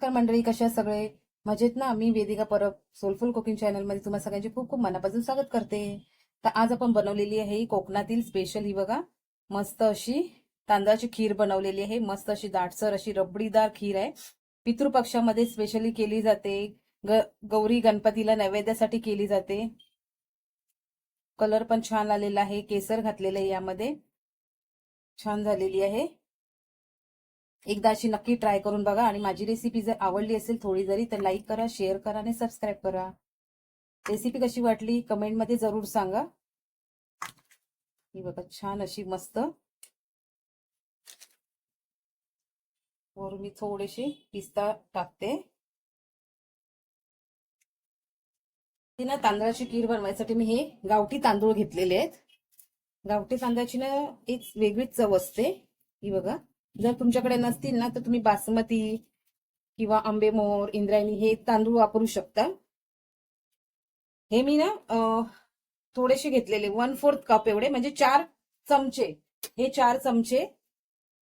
नमस्कार मंडळी कशा सगळे? मजेत ना? मी वेदिका परब सोलफुल कुकिंग चॅनलमध्ये तुम्हाला सगळ्यांचे खूप खूप मनापासून स्वागत करते. तर आज आपण बनवलेली आहे कोकणातील स्पेशल ही बघा. मस्त अशी तांदळाची खीर बनवलेली आहे. मस्त अशी दाटसर अशी रबडीदार खीर आहे. पितृपक्षामध्ये स्पेशली केली जाते. ग गौरी गणपतीला नैवेद्यासाठी केली जाते. कलर पण छान आलेला आहे. केसर घातलेलं आहे यामध्ये. छान झालेली आहे. एकदा अशी नक्की ट्राय करून बघा आणि माझी रेसिपी जर आवडली असेल थोडी जरी तर लाईक करा शेअर करा आणि सबस्क्राईब करा. रेसिपी कशी वाटली कमेंटमध्ये जरूर सांगा. ही बघा छान अशी मस्त. वरून मी थोडेसे पिस्ता टाकते. ती ना तांदळाची खीर बनवायसाठी मी हे गावठी तांदूळ घेतलेले आहेत. गावठी तांदळाची ना एक वेगळीच चव असते. ही बघा. जर तुमच्याकडे नसतील ना तर तुम्ही बासमती किंवा आंबेमोर इंद्रायणी हे तांदूळ वापरू शकता. हे मी ना थोडेसे घेतलेले. वन फोर्थ कप एवढे म्हणजे चार चमचे. हे चार चमचे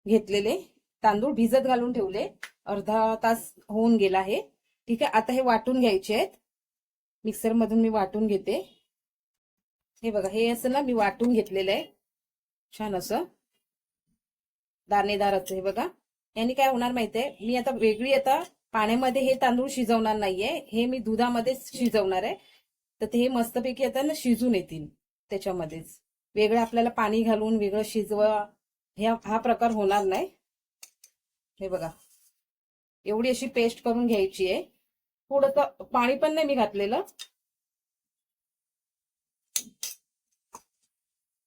घेतलेले. तांदूळ भिजत घालून ठेवले. अर्धा तास होऊन गेला आहे. ठीक आहे आता हे वाटून घ्यायचे आहेत. मिक्सर मधून मी वाटून घेते. हे बघा हे असं ना मी वाटून घेतलेलं आहे. छान असं. दाणेदार हे बघा. यांनी काय होणार माहितीये? मी आता वेगळी आता पाण्यामध्ये हे तांदूळ शिजवणार नाहीये. हे मी दुधामध्ये शिजवणार आहे. तर ते हे मस्तपैकी आता ना शिजून येतील त्याच्यामध्येच. वेगळं आपल्याला पाणी घालून वेगळं शिजवा हा प्रकार होणार नाही. हे बघा. एवढी अशी पेस्ट करून घ्यायची आहे. थोडस पाणी पण नाही मी घातलेलं.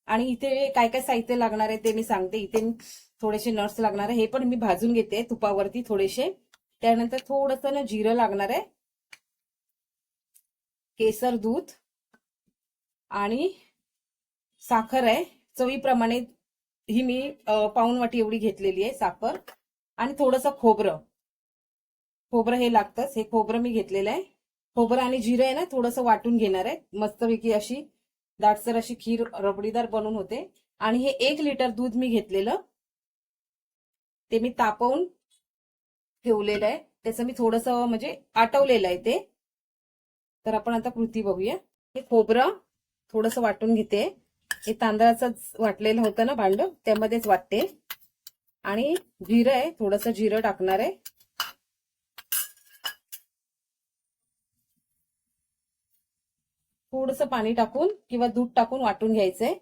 आणि इथे काय काय साहित्य लागणार आहे ते मी सांगते. इथे थोडेसे नट्स लागणार आहे. हे पण मी भाजून घेते तुपावरती थोडेसे. त्यानंतर थोडस ना जिरं लागणार आहे. केसर दूध आणि साखर आहे. चवीप्रमाणे ही मी पाऊन वाटी एवढी घेतलेली आहे साखर. आणि थोडंसं खोबरं. खोबरं हे लागतंच. हे खोबरं मी घेतलेलं आहे. खोबरं आणि जिरं आहे ना थोडंसं वाटून घेणार आहे. मस्तपैकी अशी दाटसर अशी खीर रबडीदार बनवून होते. आणि हे एक लिटर दूध मी घेतलेलं. ते मी तापवून ठेवलेलं आहे. त्याचं मी थोडस म्हणजे आटवलेलं आहे ते. तर आपण आता कृती बघूया. हे खोबरं थोडस वाटून घेते. हे तांदळाचं वाटलेलं होतं ना भांड त्यामध्येच वाटते. आणि जिरं आहे थोडस जिरं टाकणार आहे. थोडस पाणी टाकून किंवा दूध टाकून वाटून घ्यायचंय.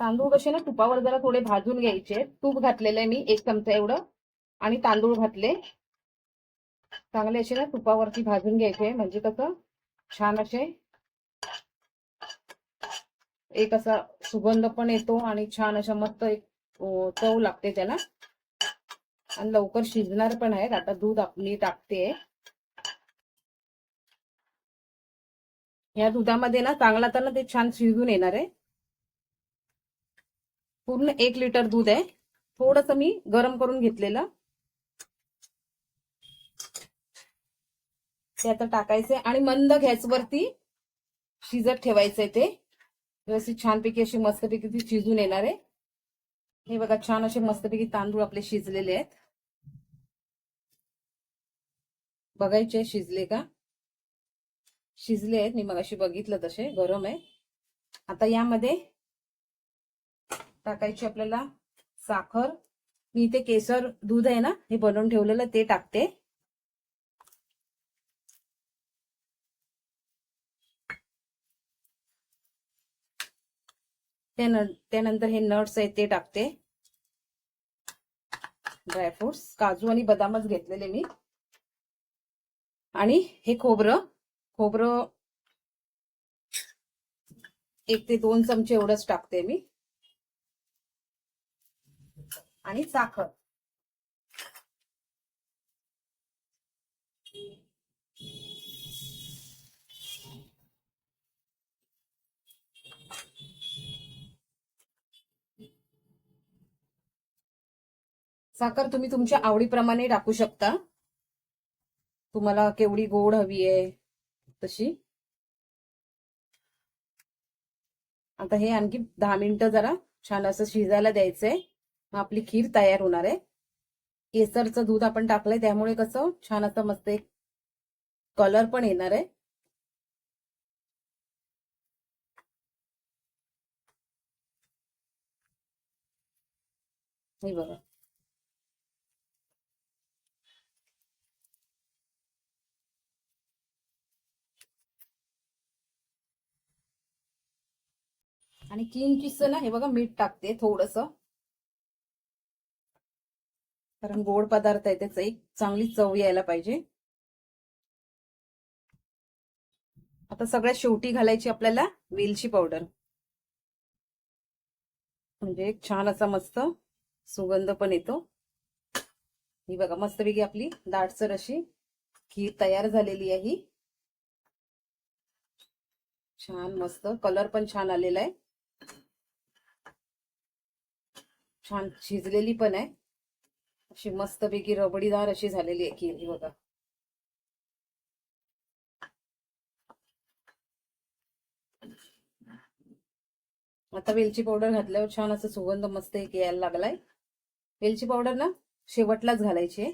तांदूळ कसे ना तुपावर जरा थोडे भाजून घ्यायचे. तूप घातलेलं आहे मी एक चमचा एवढं आणि तांदूळ घातले. चांगले असे ना तुपावरती भाजून घ्यायचे. म्हणजे कसं छान असे एक असा सुगंध पण येतो आणि छान अशा मस्त एक चव लागते त्याला. आणि लवकर शिजणार पण आहेत. आता दूध आपली टाकते. या दुधामध्ये ना चांगला तर ना ते छान शिजून येणार आहे. पूर्ण एक लिटर दूध आहे. थोडस मी गरम करून घेतलेलं. ते आता टाकायचंय आणि मंद गॅसवरती शिजत ठेवायचंय ते. व्यवस्थित छानपैकी अशी मस्तपैकी ती शिजून येणार आहे. हे बघा छान असे मस्तपैकी तांदूळ आपले शिजलेले आहेत. बघायचे शिजले का? शिजले आहेत. मी मग अशी बघितलं तसे गरम आहे. आता यामध्ये टाकायची आपल्याला साखर. मी इथे केसर दूध आहे ना हे बनवून ठेवलेलं ते टाकते. त्यानंतर हे नट्स आहेत ते टाकते. ड्रायफ्रुट्स काजू आणि बदामच घेतलेले मी. आणि हे खोबरं खोबरं एक ते दोन चमचे एवढंच टाकते मी. आणि साखर. साखर तुम्ही तुमच्या आवडीप्रमाणे टाकू शकता. तुम्हाला केवढी गोड हवी आहे तशी. आता हे आणखी दहा मिनिटं जरा छान असं शिजायला द्यायचंय. आपली खीर तयार होणार आहे. केसरचं दूध आपण टाकलंय त्यामुळे कसं छान असं मस्त एक कलर पण येणार आहे. हे बघा. आणि किंचितस ना हे बघा मीठ टाकते थोडस. कारण गोड पदार्थ आहे त्याचा एक चांगली चव यायला पाहिजे. आता सगळ्यात शेवटी घालायची आपल्याला वेलची पावडर. म्हणजे एक छान असा मस्त सुगंध पण येतो. ही बघा मस्तपैकी आपली दाटसर अशी खीर तयार झालेली आहे. ही छान मस्त कलर पण छान आलेला आहे. छान शिजलेली पण आहे. अशी मस्तपैकी रबडीदार अशी झालेली आहे खीर बघा. आता वेलची पावडर घातल्यावर छान असं सुगंध मस्त एक यायला लागलाय. वेलची पावडर ना शेवटलाच घालायची आहे.